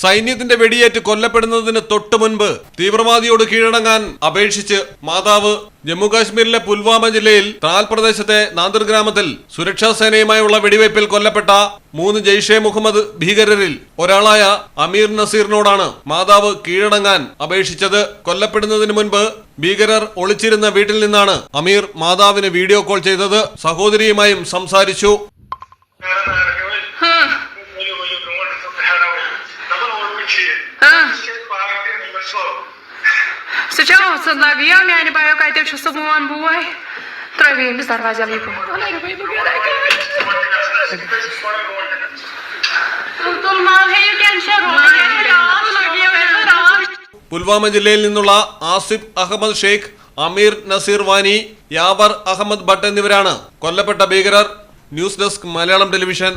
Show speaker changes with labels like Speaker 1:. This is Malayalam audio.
Speaker 1: സൈന്യത്തിന്റെ വെടിയേറ്റ് കൊല്ലപ്പെടുന്നതിന് തൊട്ടു മുൻപ് തീവ്രവാദിയോട് കീഴടങ്ങാൻ അപേക്ഷിച്ച് മാതാവ് ജമ്മുകാശ്മീരിലെ പുൽവാമ ജില്ലയിൽ ത്രാൽ പ്രദേശത്തെ നാന്ദർ ഗ്രാമത്തിൽ സുരക്ഷാ സേനയുമായുള്ള വെടിവയ്പിൽ കൊല്ലപ്പെട്ട മൂന്ന് ജെയ്ഷെ മുഹമ്മദ് ഭീകരരിൽ ഒരാളായ അമീർ നസീറിനോടാണ് മാതാവ് കീഴടങ്ങാൻ അപേക്ഷിച്ചത്. കൊല്ലപ്പെടുന്നതിന് മുൻപ് ഭീകരർ ഒളിച്ചിരുന്ന വീട്ടിൽ നിന്നാണ് അമീർ മാതാവിന് വീഡിയോ കോൾ ചെയ്തത്. സഹോദരിയുമായും സംസാരിച്ചു.
Speaker 2: Сначала сыновьями они поют, что чтобы он бой. Травим взорвать землю.
Speaker 1: പുൽവാമ ജില്ലയിൽ നിന്നുള്ള ആസിഫ് അഹമ്മദ് ഷെയ്ഖ് അമീർ നസീർ വാനി യാവർ അഹമ്മദ് ഭട്ട് എന്നിവരാണ് കൊല്ലപ്പെട്ട ഭീകരർ ന്യൂസ് ഡെസ്ക് മലയാളം ടെലിവിഷൻ